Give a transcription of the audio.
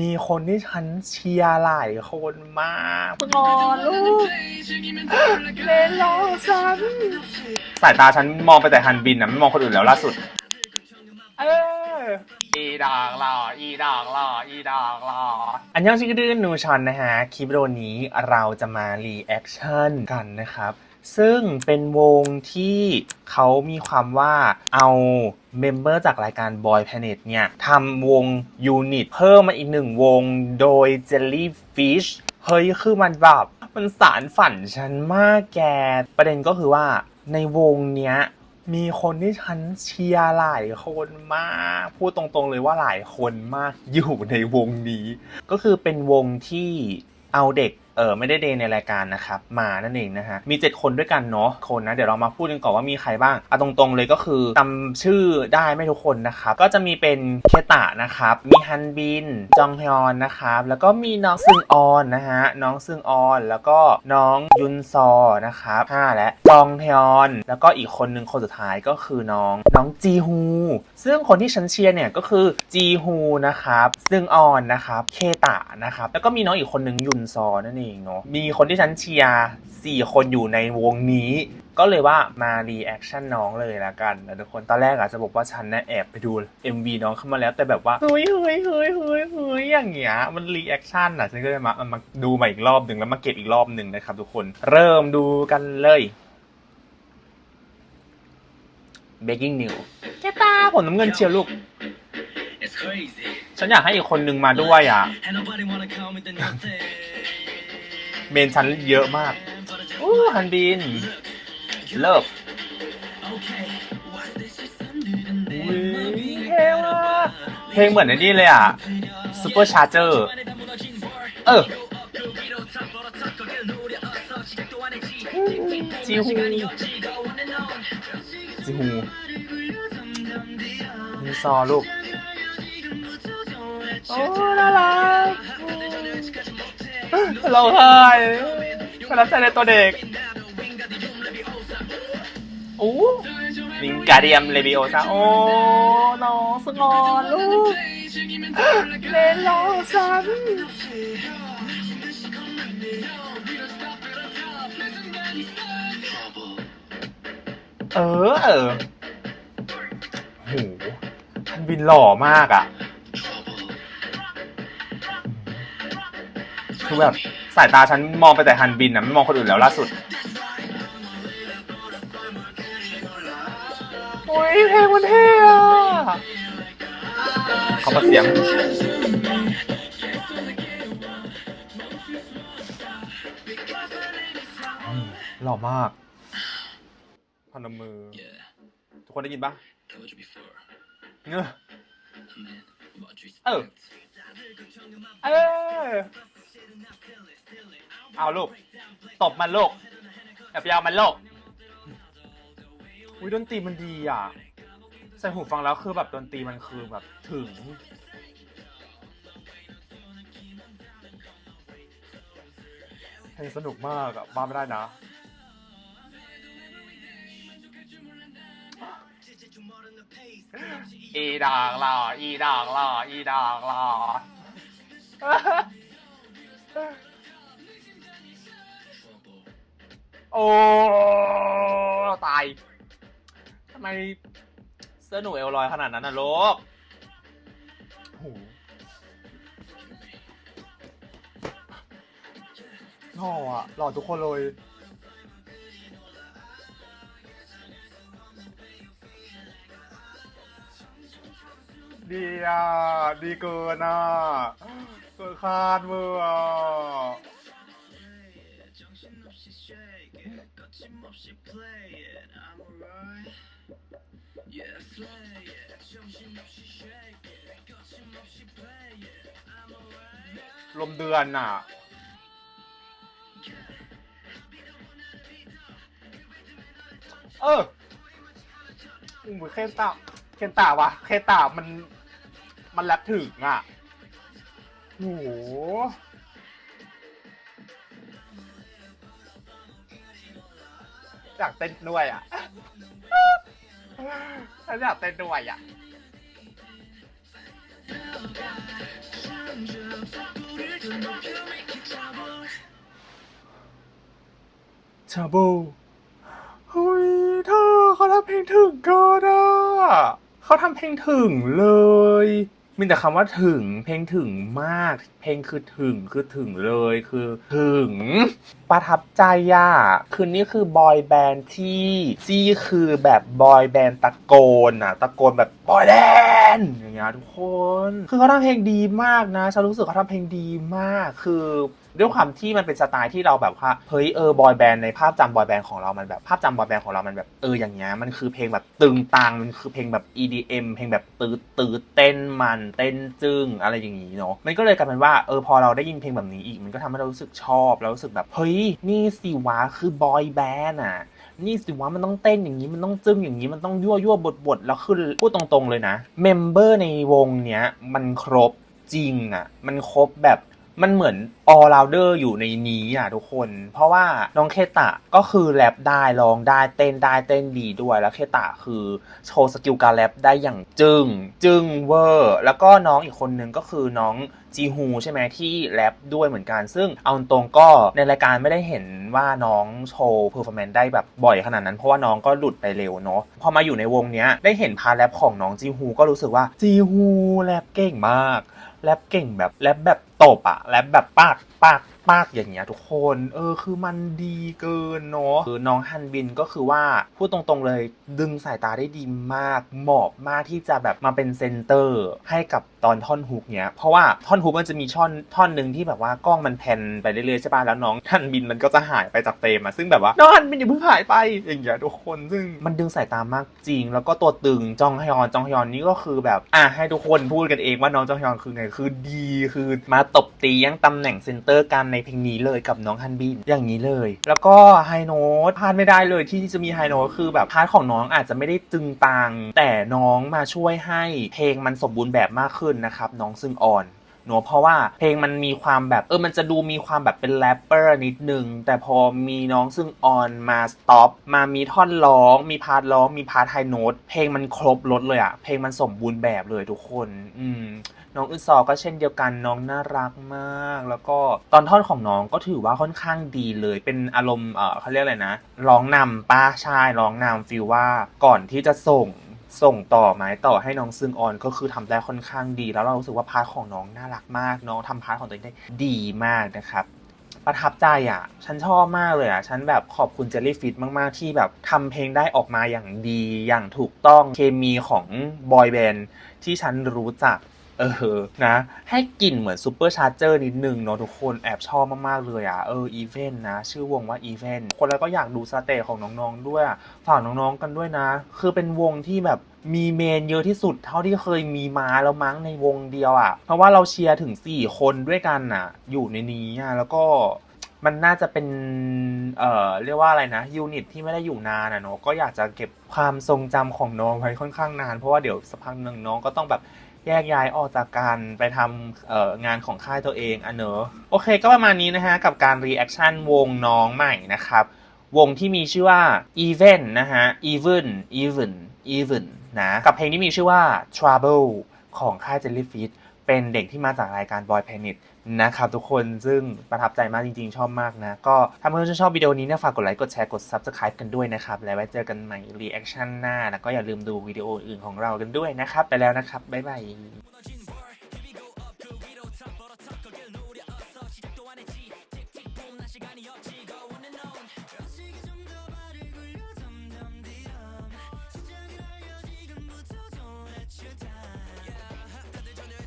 มีคนที่ฉันเชียร์หลายคนมากงอลูกเลนรอฉัน สายตาฉันมองไปแต่ฮันบินนะไม่มองคนอื่นแล้วล่าสุด เออ อีดอกหล่ออีดอกหล่ออีดอกหล่ออันยองชิคกดื้นนูชอนนะฮะ คลิปวิดีโอนี้เราจะมารีแอคชั่นกันนะครับ ซึ่งเป็นวงที่เขามีความว่าเอาเมมเบอร์จากรายการ Boy Planet เนี่ยทำวงยูนิตเพิ่มมาอีกหนึ่งวงโดย Jellyfish เฮ้ย คือมันแบบมันสารฝันฉันมากแก ประเด็นก็คือว่าในวงเนี้ยมีคนที่ฉันเชียร์หลายคนมาก พูดตรงๆเลยว่าหลายคนมากอยู่ในวงนี้ ก็คือเป็นวงที่เอาเด็ก เออไม่ได้เดย์ในรายการนะครับมานั่นเองนะฮะมี 7 คนด้วยกันเนาะคนนะเดี๋ยวเรามาพูดกันก่อนว่ามีใครบ้างเอาตรงๆเลยก็คือจำชื่อได้ไม่ทุกคนนะครับก็จะมีเป็นเคตะนะครับมีฮันบินจองฮยอนนะครับแล้วก็มีน้องซึงออนนะฮะน้องซึงออนแล้วก็น้องยุนซอนะครับห้าและจองฮยอนแล้วก็อีกคนหนึ่งคนสุดท้ายก็คือน้องน้องจีฮูซึ่งคนที่ฉันเชียร์เนี่ยก็คือจีฮูนะครับซึงออนนะครับเคตะนะครับแล้วก็มีน้องอีกคนหนึ่งยุนซอนั่นเองเนาะมีคนที่ฉันเชียร์สี่คนอยู่ในวงนี้ ก็เลยว่ามารีแอคชั่นน้องเลยละกันนะทุกคนตอนแรกอาจจะบอกว่าฉันนะแอบไปดู MV น้องเข้ามาแล้วแต่แบบว่าเฮ้ยเฮ้ยเฮ้ยเฮ้ยเฮ้ยอย่างเงี้ยมันรีแอคชั่นอะฉันก็เลยมามาดูใหม่อีกรอบหนึ่งแล้วมาเก็บอีกรอบหนึ่งนะครับทุกคนเริ่มดูกันเลย Baking New แกตาผมน้ำเงินเชียวลูก ฉันอยากให้อีกคนนึงมาด้วยอะ เมนฉันเยอะมากอู้ฮันบิน เลิฟ Okay, what's this you send it อุ้ยเท่มากเพลงเหมือนไอ้นี่เลยอะซูเปอร์ชาร์เจอร์เออจีฮูจีฮูมีซอลูก โอ้น่ารัก เราไห้ประทับใจในตัวเด็กโอ้วิงการเดียมเลวิโอซาโอ้น้องสงอนลูกเลนรอฉันเออ เออโหทันบินหล่อมากอะ คือแบบสายตาฉันมองไปแต่ฮันบินนะไม่มองคนอื่นแล้วล่าสุดโอ้ยเพลงมันเท่อะเขามาเสียงหล่อมากพนมมือ Yeah, ทุกคนได้ยินปะ told you before. เงอะ Man, about respect. เออเออ เอาลูก ตบมันลูกอย่าไปเอามันลูกอุ้ยดนตรีมันดีอะ ใส่หูฟังแล้วคือแบบดนตรีมันคือแบบถึง เพลงสนุกมากอะบ้าไม่ได้นะ อีดอกหล่ออีดอกหล่ออีดอกหล่อ อ้ตายทำไมเสื้อหนูเอลลอยขนาดนั้นน่ะลูกโหหล่ออะหล่อทุกคนเลย ดีอะ ดีเกินอะเกินคาดเวอร์ she shake it, got play it, I'm alright. Yeah, slay it, jump shake it, got play it, I'm alright. ลมเดือนน่ะ เอออุ้ยเคนตาเคนตาวะเคนตามัน มันแรปถึงอะโอ้โห อยากเต้นด้วยอะฉันอยากเต้นด้วยอะชาโบเฮ้ยเธอเขาทำเพลงถึงก็ได้เขาทำเพลงถึงเลย มีแต่คำว่าถึง เพลงถึงมาก เพลงคือถึงคือถึงเลยคือถึง ประทับใจอะคือนี่คือบอยแบนด์ที่ซี่คือแบบบอยแบนด์ตะโกนอะตะโกนแบบบอยแบนด์อย่างเงี้ยทุกคน คือเขาทำเพลงดีมากนะฉันรู้สึกเขาทำเพลงดีมากคือ ด้วยความที่มันเป็นสไตล์ที่เราแบบว่าเฮ้ยเออบอยแบนด์ในภาพจำบอยแบนด์ของเรามันแบบภาพจำบอยแบนด์ของเรามันแบบเอออย่างเงี้ยมันคือเพลงแบบตึงตังมันคือเพลงแบบ EDM เพลงแบบตืดตืดเต้นมันเต้นจึ้งอะไรอย่างงี้เนาะมันก็เลยกลายเป็นว่าเออพอเราได้ยินเพลงแบบนี้อีก มันก็ทำให้เรารู้สึกชอบแล้วรู้สึกแบบเฮ้ยนี่สิวะคือบอยแบนด์อะนี่สิวะมันต้องเต้นอย่างนี้มันต้องจึ้งอย่างนี้มันต้องยั่วยั่วบดบดแล้วคือพูดตรงๆเลยนะเมมเบอร์ในวงเนี้ยมันครบจริงอะ มันครบแบบ มันเหมือน all rounder อยู่ในนี้อะทุกคน เพราะว่าน้องเคตะก็คือแรปได้ร้องได้เต้นได้เต้นดีด้วยแล้วเคตะคือโชว์สกิลการแรปได้อย่างจึง้งจึ้งเวอร์ แล้วก็น้องอีกคนนึงก็คือน้อง จีฮูใช่ไหมที่แรปด้วยเหมือนกัน ซึ่งเอาตรงก็ในรายการไม่ได้เห็นว่าน้องโชว์เพอร์ฟอร์แมนซ์ได้แบบบ่อยขนาดนั้น เพราะว่าน้องก็หลุดไปเร็วเนาะพอมาอยู่ในวงเนี้ยได้เห็นพาแรปของน้องจีฮูก็รู้สึกว่าจีฮูแรปเก่งมากแรปเก่งแบบแรปแบบตบอะแรปแบบปากปาก ปากอย่างเงี้ยทุกคน เออ คือมันดีเกินเนาะคือน้องฮันบินก็คือว่าพูดตรงๆเลยดึงสายตาได้ดีมาก เหมาะมากที่จะแบบมาเป็นเซนเตอร์ให้กับตอนท่อนฮุกเนี้ย เพราะว่าท่อนฮุกมันจะมีช่อนท่อนหนึ่งที่แบบว่ากล้องมันแพนไปเรื่อยๆใช่ป่ะแล้วน้องฮันบินมันก็จะหายไปจากเฟรมอะซึ่งแบบว่าน้องฮันบินอย่าเพิ่งหายไปอย่างเงี้ยทุกคนซึ่งมันดึงสายตามากจริง แล้วก็ตัวตึงจองฮยอนจองฮยอนนี่ก็คือแบบอะให้ทุกคนพูดกันเองว่าน้องจองฮยอนคือไงคือดีคือมาตบตียังตำแหน่งเซนเตอร์กันในเพลงนี้เลยกับน้องฮันบินอย่างนี้เลย แล้วก็ไฮโน้ตพลาดไม่ได้เลยที่จะมีไฮโน้ตคือแบบพาร์ทของน้องอาจจะไม่ได้ตึงตังแต่น้องมาช่วยให้เพลงมันสมบูรณ์แบบมากขึ้นนะครับน้องซึ่งอ่อนเนอะเพราะว่าเพลงมันมีความแบบเออมันจะดูมีความแบบเป็นแรปเปอร์นิดนึง แต่พอมีน้องซึ่งออนมาสต็อปมามีท่อนร้อง มีพาร์ทร้อง มีพาร์ทไฮโน้ตเพลงมันครบรถเลยอะเพลงมันสมบูรณ์แบบเลยทุกคน อืม น้องอึนซอก็เช่นเดียวกันน้องน่ารักมาก แล้วก็ตอนท่อนของน้องก็ถือว่าค่อนข้างดีเลย เป็นอารมณ์เออเขาเรียกอะไรนะร้องนำป้าชายร้องนำฟีลว่าก่อนที่จะส่งส่งต่อไม้ต่อให้น้องซึงออนก็คือทำได้ค่อนข้างดี แล้วเรารู้สึกว่าพาร์ทของน้องน่ารักมาก น้องทำพาร์ทของตัวเองได้ดีมากนะครับประทับใจอะ ฉันชอบมากเลยอะ ฉันแบบขอบคุณเจลลี่ฟิตมากๆ ที่แบบทำเพลงได้ออกมาอย่างดี อย่างถูกต้อง เคมีของบอยแบนด์ที่ฉันรู้จัก เออ นะ ให้กลิ่นเหมือนซูเปอร์ชาร์เจอร์นิดนึงเนาะทุกคนแอบชอบมากๆเลยอะ เอออีเวนต์นะ ชื่อวงว่าอีเวนต์คนแล้วก็อยากดูสเตจของน้องๆด้วย ฝากน้องๆกันด้วยนะ คือเป็นวงที่แบบมีเมนเยอะที่สุดเท่าที่เคยมีมาแล้วมั้งในวงเดียวอะ เพราะว่าเราเชียร์ถึง 4 คนด้วยกันอะ อยู่ในนี้อะแล้วก็มันน่าจะเป็น เอ่อ เรียกว่าอะไรนะ ยูนิตที่ไม่ได้อยู่นานอะเนาะ ก็อยากจะเก็บความทรงจำของน้องไว้ค่อนข้างนาน เพราะว่าเดี๋ยวสักพักหนึ่งน้องก็ต้องแบบ แยกย้ายออกจากการไปทำเอ่องานของค่ายตัวเองอเนอะโอเค ก็ประมาณนี้นะฮะ กับการรีแอคชั่นวงน้องใหม่นะครับ วงที่มีชื่อว่า Even นะฮะ Even Even Even นะกับเพลงที่มีชื่อว่า Trouble ของค่าย Jellyfish เป็นเด็กที่มาจากรายการ Boy Planet นะครับทุกคนซึ่งประทับใจมากจริงๆ ชอบมากนะ ก็ถ้าเพื่อนๆชอบวิดีโอนี้เนี่ยฝากกดไลค์กดแชร์กด Subscribe กันด้วยนะครับ แล้วไว้เจอกันใหม่รีแอคชั่นหน้า แล้วก็อย่าลืมดูวิดีโออื่นของเรากันด้วยนะครับ ไปแล้วนะครับบ๊ายบาย